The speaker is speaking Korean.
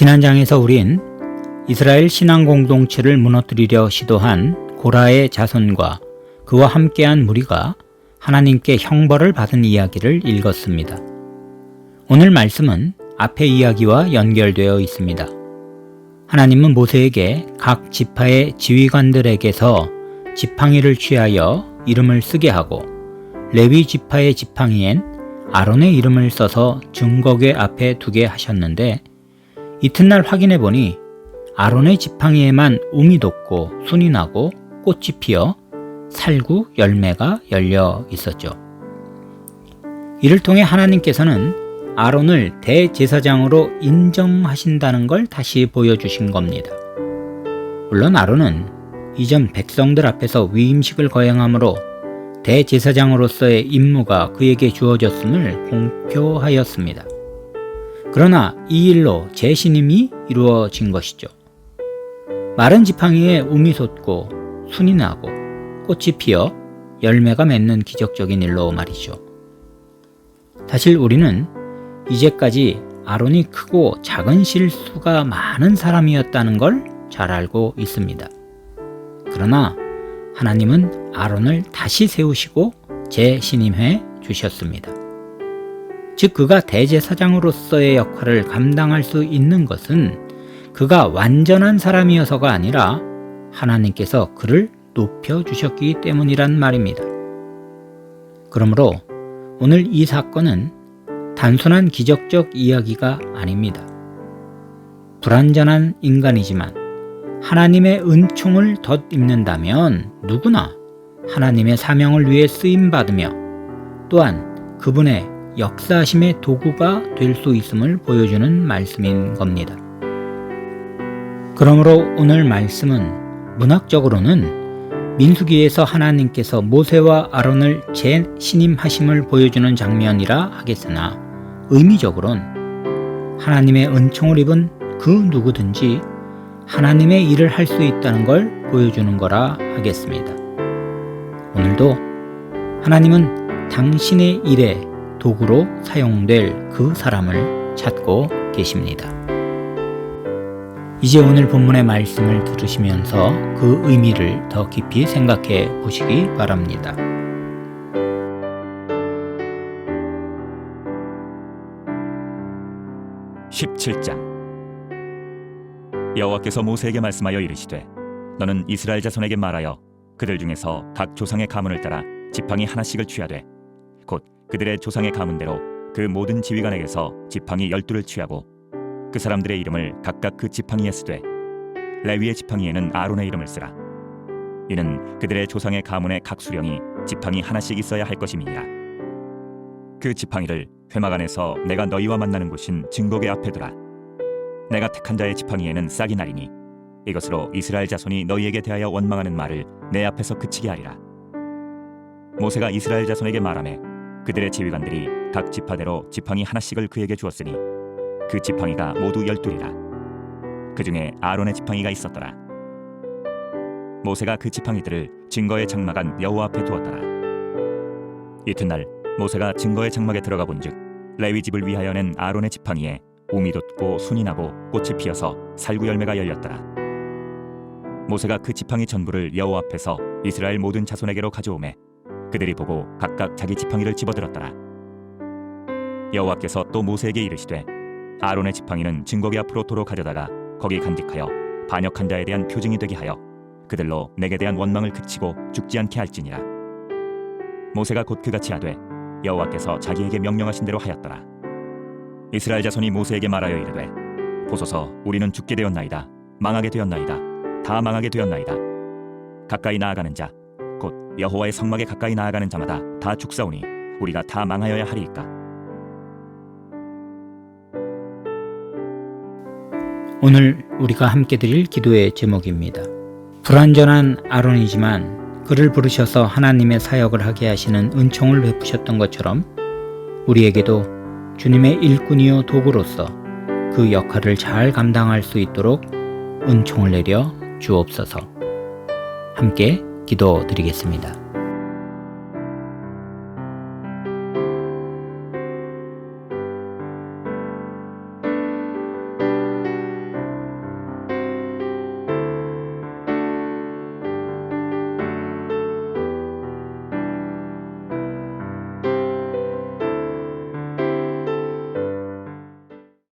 지난 장에서 우린 이스라엘 신앙 공동체를 무너뜨리려 시도한 고라의 자손과 그와 함께한 무리가 하나님께 형벌을 받은 이야기를 읽었습니다. 오늘 말씀은 앞의 이야기와 연결되어 있습니다. 하나님은 모세에게 각 지파의 지휘관들에게서 지팡이를 취하여 이름을 쓰게 하고 레위 지파의 지팡이엔 아론의 이름을 써서 증거궤 앞에 두게 하셨는데 이튿날 확인해 보니 아론의 지팡이에만 um이 돋고 순이 나고 꽃이 피어 살구 열매가 열려 있었죠. 이를 통해 하나님께서는 아론을 대제사장으로 인정하신다는 걸 다시 보여주신 겁니다. 물론 아론은 이전 백성들 앞에서 위임식을 거행함으로 대제사장으로서의 임무가 그에게 주어졌음을 공표하였습니다. 그러나 이 일로 재신임이 이루어진 것이죠. 마른 지팡이에 um이 솟고 순이 나고 꽃이 피어 열매가 맺는 기적적인 일로 말이죠. 사실 우리는 이제까지 아론이 크고 작은 실수가 많은 사람이었다는 걸 잘 알고 있습니다. 그러나 하나님은 아론을 다시 세우시고 재신임해 주셨습니다. 즉 그가 대제사장으로서의 역할을 감당할 수 있는 것은 그가 완전한 사람이어서가 아니라 하나님께서 그를 높여 주셨기 때문이란 말입니다. 그러므로 오늘 이 사건은 단순한 기적적 이야기가 아닙니다. 불완전한 인간이지만 하나님의 은총을 덧입는다면 누구나 하나님의 사명을 위해 쓰임 받으며 또한 그분의 역사심의 도구가 될 수 있음을 보여주는 말씀인 겁니다. 그러므로 오늘 말씀은 문학적으로는 민수기에서 하나님께서 모세와 아론을 재신임하심을 보여주는 장면이라 하겠으나 의미적으론 하나님의 은총을 입은 그 누구든지 하나님의 일을 할 수 있다는 걸 보여주는 거라 하겠습니다. 오늘도 하나님은 당신의 일에 도구로 사용될 그 사람을 찾고 계십니다. 이제 오늘 본문의 말씀을 들으시면서 그 의미를 더 깊이 생각해 보시기 바랍니다. (17장) 여호와께서 모세에게 말씀하여 이르시되 너는 이스라엘 자손에게 말하여 그들 중에서 각 조상의 가문을 따라 지팡이 하나씩을 취하되 곧 그들의 조상의 가문대로 그 모든 지휘관에게서 지팡이 열두를 취하고 그 사람들의 이름을 각각 그 지팡이에 쓰되 레위의 지팡이에는 아론의 이름을 쓰라. 이는 그들의 조상의 가문의 각 수령이 지팡이 하나씩 있어야 할 것임이니라. 그 지팡이를 회막 안에서 내가 너희와 만나는 곳인 증거궤 앞에 두라. 내가 택한 자의 지팡이에는 싹이 나리니 이것으로 이스라엘 자손이 너희에게 대하여 원망하는 말을 내 앞에서 그치게 하리라. 모세가 이스라엘 자손에게 말하매 그들의 지휘관들이 각 지파대로 지팡이 하나씩을 그에게 주었으니 그 지팡이가 모두 열둘이라. 그 중에 아론의 지팡이가 있었더라. 모세가 그 지팡이들을 증거의 장막안 여호와 앞에 두었더라. 이튿날 모세가 증거의 장막에 들어가 본즉 레위 집을 위하여 낸 아론의 지팡이에 웅이 돋고 순이 나고 꽃이 피어서 살구 열매가 열렸더라. 모세가 그 지팡이 전부를 여호와 앞에서 이스라엘 모든 자손에게로 가져오매 그들이 보고 각각 자기 지팡이를 집어들었더라. 여호와께서 또 모세에게 이르시되 아론의 지팡이는 증거기 앞으로 도로 가져다가 거기 간직하여 반역한 자에 대한 표징이 되게 하여 그들로 내게 대한 원망을 그치고 죽지 않게 할지니라. 모세가 곧 그같이 하되 여호와께서 자기에게 명령하신 대로 하였더라. 이스라엘 자손이 모세에게 말하여 이르되 보소서 우리는 죽게 되었나이다. 망하게 되었나이다. 다 망하게 되었나이다. 가까이 나아가는 자곧 여호와의 성막에 가까이 나아가는 자마다 다 죽사오니 우리가 다 망하여야 하리이까 오늘 우리가 함께 드릴 기도의 제목입니다. 불완전한 아론이지만 그를 부르셔서 하나님의 사역을 하게 하시는 은총을 베푸셨던 것처럼 우리에게도 주님의 일꾼이요 도구로서 그 역할을 잘 감당할 수 있도록 은총을 내려 주옵소서. 함께 기도 드리겠습니다.